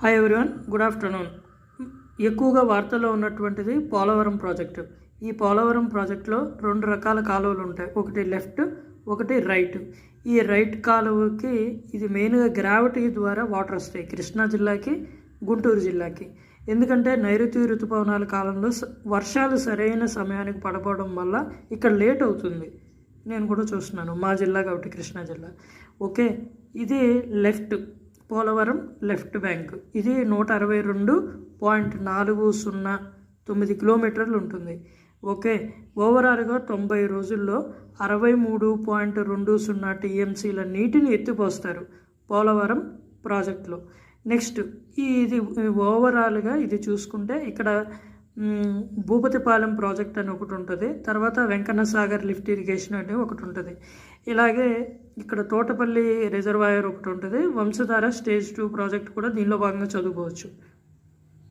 Hi everyone good afternoon ఎక్కువగా వార్తల్లో ఉన్నటువంటిది పోలవరం ప్రాజెక్టు. ఈ పోలవరం ప్రాజెక్టులో రెండు రకాల కాలువలు ఉంటాయి. ఒకటి లెఫ్ట్ ఒకటి రైట్. ఈ రైట్ కాలువకి ఇది మెయిన్గా గ్రావిటీ ద్వారా వాటర్ వస్తాయి. కృష్ణా జిల్లాకి గుంటూరు జిల్లాకి. ఎందుకంటే నైరుతి ఋతుపవనాల కాలంలో వర్షాలు సరైన సమయానికి పడపోవడం వల్ల ఇక్కడ లేట్ అవుతుంది. నేను కూడా చూస్తున్నాను. మా జిల్లా కాబట్టి కృష్ణా జిల్లా. ఓకే ఇది లెఫ్ట్. Polavaram left bank. ఇది నూట అరవై రెండు పాయింట్ నాలుగు సున్నా తొమ్మిది కిలోమీటర్లు ఉంటుంది. ఓకే ఓవరాల్గా తొంభై రోజుల్లో అరవై మూడు పాయింట్ రెండు సున్నా టీఎంసీల నీటిని ఎత్తిపోస్తారు పోలవరం ప్రాజెక్టులో. నెక్స్ట్ ఈ ఇది ఓవరాల్గా ఇది చూసుకుంటే ఇక్కడ భూపతిపాలెం ప్రాజెక్ట్ అని ఒకటి ఉంటుంది. తర్వాత వెంకన్న సాగర్ లిఫ్ట్ ఇరిగేషన్ అని ఒకటి ఉంటుంది. ఇలాగే ఇక్కడ తోటపల్లి రిజర్వాయర్ ఒకటి ఉంటుంది. వంశధార స్టేజ్ టూ ప్రాజెక్ట్ కూడా దీనిలో భాగంగా చదువుకోవచ్చు.